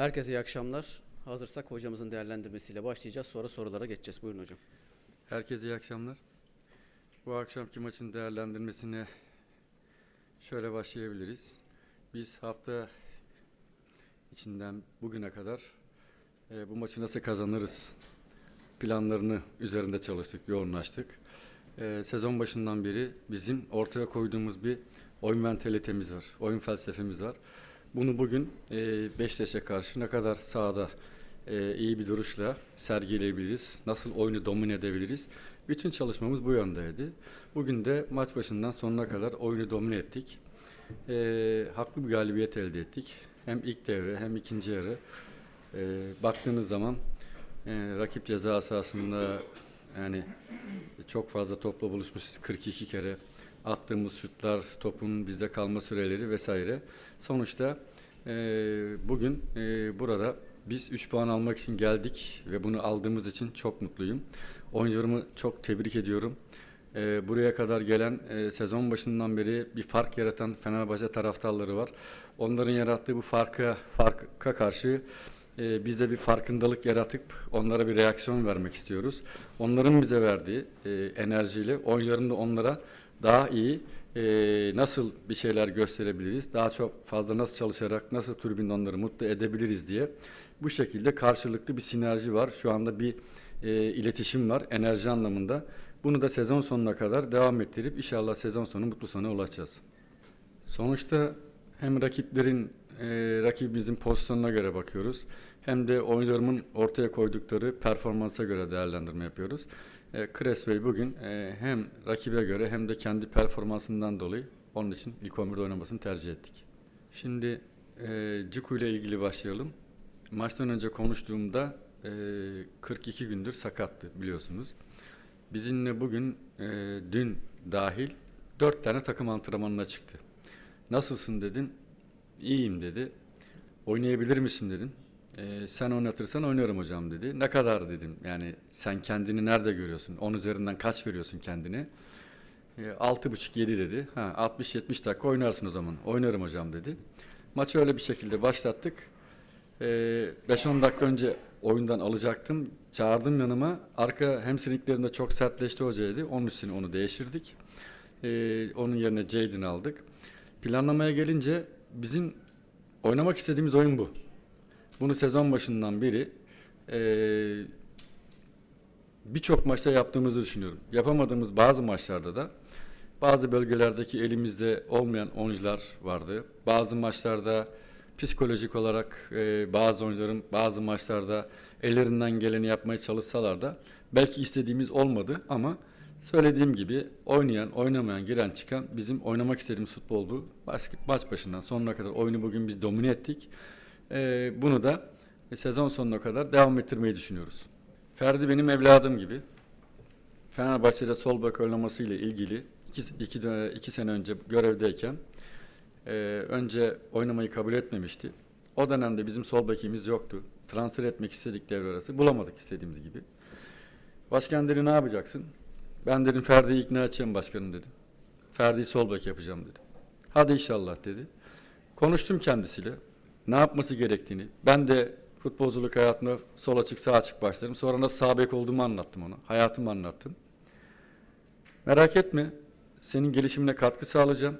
Herkese iyi akşamlar. Hazırsak hocamızın değerlendirmesiyle başlayacağız. Sonra sorulara geçeceğiz. Buyurun hocam. Herkese iyi akşamlar. Bu akşamki maçın değerlendirmesine şöyle başlayabiliriz. Biz hafta içinden bugüne kadar e, bu maçı nasıl kazanırız planlarını üzerinde çalıştık, yoğunlaştık. E, sezon başından beri bizim ortaya koyduğumuz bir oyun mentalitemiz var, oyun felsefemiz var. Bunu bugün e, Beşiktaş'a karşı ne kadar sahada e, iyi bir duruşla sergileyebiliriz, nasıl oyunu domine edebiliriz. Bütün çalışmamız bu yöndeydi. Bugün de maç başından sonuna kadar oyunu domine ettik. E, haklı bir galibiyet elde ettik. Hem ilk devre hem ikinci yarı. E, baktığınız zaman e, rakip ceza sahasında yani çok fazla topla buluşmuşuz 42 kere attığımız şutlar, topun bizde kalma süreleri vesaire. Sonuçta e, bugün e, burada biz 3 puan almak için geldik ve bunu aldığımız için çok mutluyum. Oyuncularımı çok tebrik ediyorum. E, buraya kadar gelen e, sezon başından beri bir fark yaratan Fenerbahçe taraftarları var. Onların yarattığı bu farka farka karşı e, biz de bir farkındalık yaratıp onlara bir reaksiyon vermek istiyoruz. Onların bize verdiği e, enerjiyle oyuncuların da onlara daha iyi e, nasıl bir şeyler gösterebiliriz, daha çok fazla nasıl çalışarak, nasıl tribünde onları mutlu edebiliriz diye bu şekilde karşılıklı bir sinerji var. Şu anda bir e, iletişim var enerji anlamında. Bunu da sezon sonuna kadar devam ettirip inşallah sezon sonu mutlu sona ulaşacağız. Sonuçta hem rakiplerin e, rakibimizin pozisyonuna göre bakıyoruz. Hem de oyuncularımın ortaya koydukları performansa göre değerlendirme yapıyoruz. E, Kres Bey bugün e, hem rakibe göre hem de kendi performansından dolayı onun için ilk 11'de oynamasını tercih ettik. Şimdi e, Ciku ile ilgili başlayalım. Maçtan önce konuştuğumda e, 42 gündür sakattı biliyorsunuz. Bizimle bugün e, dün dahil 4 tane takım antrenmanına çıktı. Nasılsın dedim. İyiyim dedi. Oynayabilir misin dedim. "Ee, sen oynatırsan oynarım hocam dedi. Ne kadar dedim. Yani sen kendini nerede görüyorsun? 10 üzerinden kaç veriyorsun kendini? Ee, Altı buçuk yedi dedi. Ha 60-70 dakika oynarsın o zaman. Oynarım hocam dedi. Maçı öyle bir şekilde başlattık. Ee, 5-10 dakika önce oyundan alacaktım. Çağırdım yanıma. Arka hamstringlerinde çok sertleşti hocaydı. Onun için onu değiştirdik. Ee, onun yerine Jaden aldık. Planlamaya gelince bizim oynamak istediğimiz oyun bu. Bunu sezon başından beri eee, birçok maçta yaptığımızı düşünüyorum. Yapamadığımız bazı maçlarda da bazı bölgelerdeki elimizde olmayan oyuncular vardı. Bazı maçlarda psikolojik olarak eee, bazı oyuncuların bazı maçlarda ellerinden geleni yapmaya çalışsalar da belki istediğimiz olmadı ama söylediğim gibi oynayan, oynamayan, giren çıkan bizim oynamak istediğimiz futboldu. Baş, maç başından sonuna kadar oyunu bugün biz domine ettik. Eee, bunu da sezon sonuna kadar devam ettirmeyi düşünüyoruz. Ferdi benim evladım gibi. Fenerbahçe'de sol bek oynaması ile ilgili iki, iki, iki sene önce görevdeyken eee, önce oynamayı kabul etmemişti. O dönemde bizim sol bekimiz yoktu. Transfer etmek istedik devre arası. Bulamadık istediğimiz gibi. Başkan dedi ne yapacaksın? Ben dedim Ferdi'yi ikna edeceğim başkanım dedim. Ferdi'yi sol bek yapacağım dedim. Hadi inşallah dedi. Konuştum kendisiyle. Ne yapması gerektiğini. Ben de futbolculuk hayatımda sol açık sağ açık başladım. Sonra nasıl sağ bek olduğumu anlattım ona. Hayatımı anlattım. Merak etme. Senin gelişimine katkı sağlayacağım.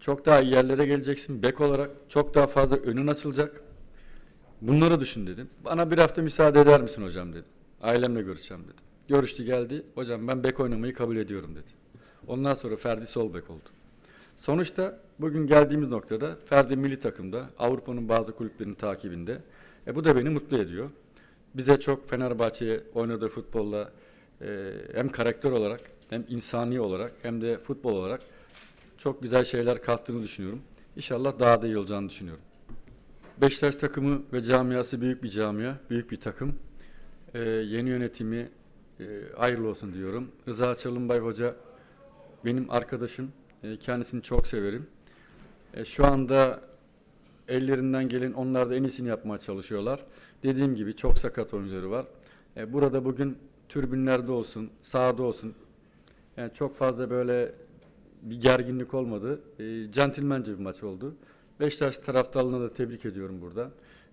Çok daha iyi yerlere geleceksin. Bek olarak çok daha fazla önün açılacak. Bunları düşün dedim. Bana bir hafta müsaade eder misin hocam dedim. Ailemle görüşeceğim dedim. Görüştü geldi. Hocam ben bek oynamayı kabul ediyorum dedi. Ondan sonra Ferdi sol bek oldu. Sonuçta bugün geldiğimiz noktada Ferdi milli takımda Avrupa'nın bazı kulüplerinin takibinde. E bu da beni mutlu ediyor. Bize çok Fenerbahçe'ye oynadığı futbolla e, hem karakter olarak hem insani olarak hem de futbol olarak çok güzel şeyler kattığını düşünüyorum. İnşallah daha da iyi olacağını düşünüyorum. Beşiktaş takımı ve camiası büyük bir camia, büyük bir takım. Ee, yeni yönetimi e, hayırlı olsun diyorum. Rıza Çalınbay Hoca benim arkadaşım. E, kendisini çok severim. E, şu anda ellerinden gelen onlar da en iyisini yapmaya çalışıyorlar. Dediğim gibi çok sakat oyuncuları var. E, burada bugün türbünlerde olsun, sahada olsun yani çok fazla böyle bir gerginlik olmadı. Centilmence bir maç oldu. Beşiktaş taraftarlarına da tebrik ediyorum burada.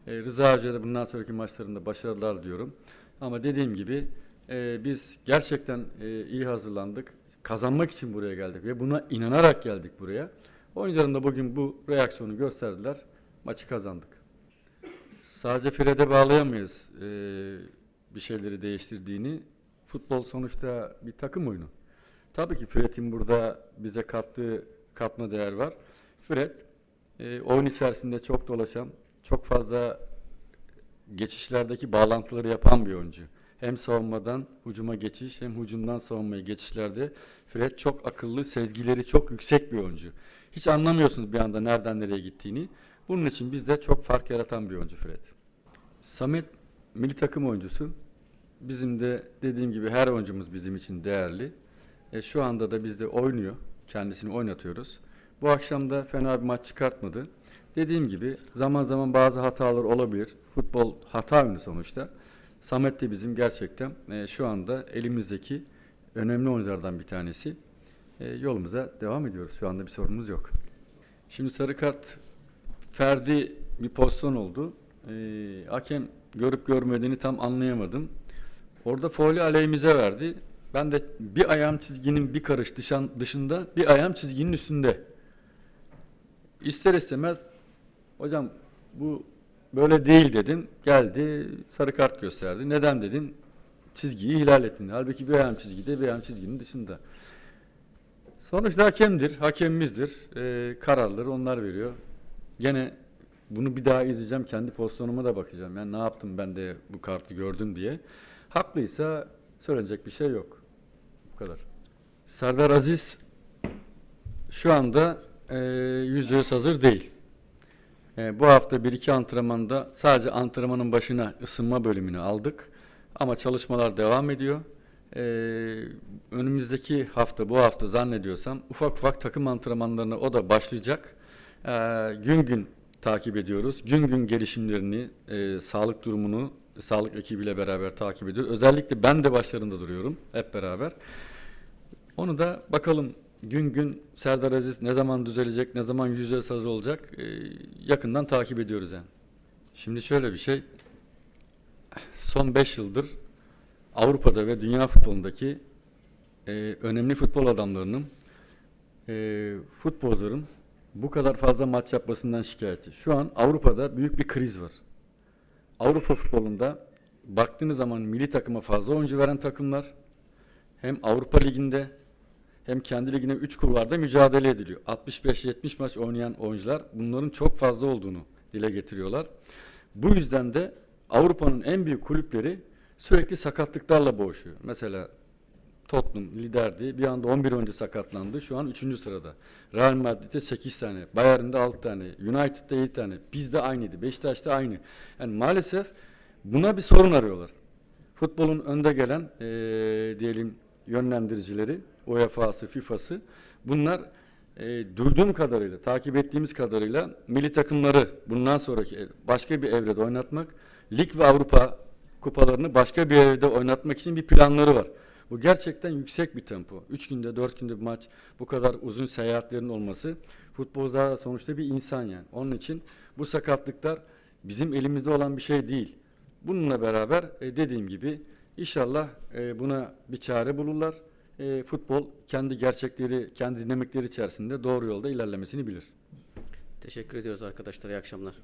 E, Rıza Hoca'ya da bundan sonraki maçlarında başarılar diyorum. Ama dediğim gibi e, biz gerçekten e, iyi hazırlandık. Kazanmak için buraya geldik ve buna inanarak geldik buraya. Oyuncularım da bugün bu reaksiyonu gösterdiler. Maçı kazandık. Sadece Fred'e bağlayamayız e, bir şeyleri değiştirdiğini. Futbol sonuçta bir takım oyunu. Tabii ki Fred'in burada bize kattığı katma değer var. Fred e, oyun içerisinde çok dolaşan, çok fazla geçişlerdeki bağlantıları yapan bir oyuncu. Hem savunmadan hücuma geçiş hem hücumdan savunmaya geçişlerde Fred çok akıllı, sezgileri çok yüksek bir oyuncu. Hiç anlamıyorsunuz bir anda nereden nereye gittiğini. Bunun için bizde çok fark yaratan bir oyuncu Fred. Samet milli takım oyuncusu. Bizim de dediğim gibi her oyuncumuz bizim için değerli. E, şu anda da bizde oynuyor. Kendisini oynatıyoruz. Bu akşam da fena bir maç çıkartmadı. Dediğim gibi zaman zaman bazı hatalar olabilir. Futbol hata oyunu sonuçta. Samet de bizim gerçekten e, şu anda elimizdeki önemli oyunculardan bir tanesi. E, yolumuza devam ediyoruz. Şu anda bir sorunumuz yok. Şimdi sarı kart Ferdi bir pozisyon oldu. E, hakem görüp görmediğini tam anlayamadım. Orada faulü aleyhimize verdi. Ben de bir ayağım çizginin bir karış dışan, dışında bir ayağım çizginin üstünde. İster istemez hocam bu böyle değil dedim. Geldi sarı kart gösterdi. Neden dedin? Çizgiyi ihlal ettin. Halbuki bir ayağım çizgide bir ayağım çizginin dışında. Sonuçta hakemdir, hakemimizdir. Ee, kararları onlar veriyor. Gene bunu bir daha izleyeceğim, kendi pozisyonuma da bakacağım. Yani ne yaptım ben de bu kartı gördüm diye. Haklıysa söylenecek bir şey yok. Bu kadar. Serdar Aziz şu anda yüzde yüz hazır değil. E, bu hafta bir iki antrenmanda sadece antrenmanın başına ısınma bölümünü aldık. Ama çalışmalar devam ediyor. E, önümüzdeki hafta, bu hafta zannediyorsam ufak ufak takım antrenmanlarına o da başlayacak. E, gün gün takip ediyoruz. Gün gün gelişimlerini, e, sağlık durumunu sağlık ekibiyle beraber takip ediyoruz. Özellikle ben de başlarında duruyorum hep beraber. Onu da bakalım gün gün Serdar Aziz ne zaman düzelecek, ne zaman yüzde yüz hazır olacak e, yakından takip ediyoruz yani. Şimdi şöyle bir şey, son 5 yıldır Avrupa'da ve dünya futbolundaki e, önemli futbol adamlarının, e, futbolcuların bu kadar fazla maç yapmasından şikayetçi. Şu an Avrupa'da büyük bir kriz var. Avrupa futbolunda baktığınız zaman milli takıma fazla oyuncu veren takımlar hem Avrupa Ligi'nde hem kendi ligine 3 kulvarda mücadele ediliyor. 65-70 maç oynayan oyuncular bunların çok fazla olduğunu dile getiriyorlar. Bu yüzden de Avrupa'nın en büyük kulüpleri sürekli sakatlıklarla boğuşuyor. Mesela Tottenham liderdi. Bir anda 11 oyuncu sakatlandı. Şu an 3. sırada. Real Madrid'de 8 tane. Bayern'de 6 tane. United'da 7 tane. Bizde aynıydı. Beşiktaş'ta aynı. Yani maalesef buna bir sorun arıyorlar. Futbolun önde gelen eee, diyelim yönlendiricileri, UEFA'sı, FIFA'sı bunlar eee duyduğum kadarıyla, takip ettiğimiz kadarıyla milli takımları bundan sonraki başka bir evrede oynatmak, lig ve Avrupa kupalarını başka bir evrede oynatmak için bir planları var. Bu gerçekten yüksek bir tempo. Üç günde, dört günde bir maç, bu kadar uzun seyahatlerin olması. Futbolda sonuçta bir insan yani. Onun için bu sakatlıklar bizim elimizde olan bir şey değil. Bununla beraber e, dediğim gibi inşallah e, buna bir çare bulurlar. E, futbol kendi gerçekleri, kendi dinamikleri içerisinde doğru yolda ilerlemesini bilir. Teşekkür ediyoruz arkadaşlar. İyi akşamlar.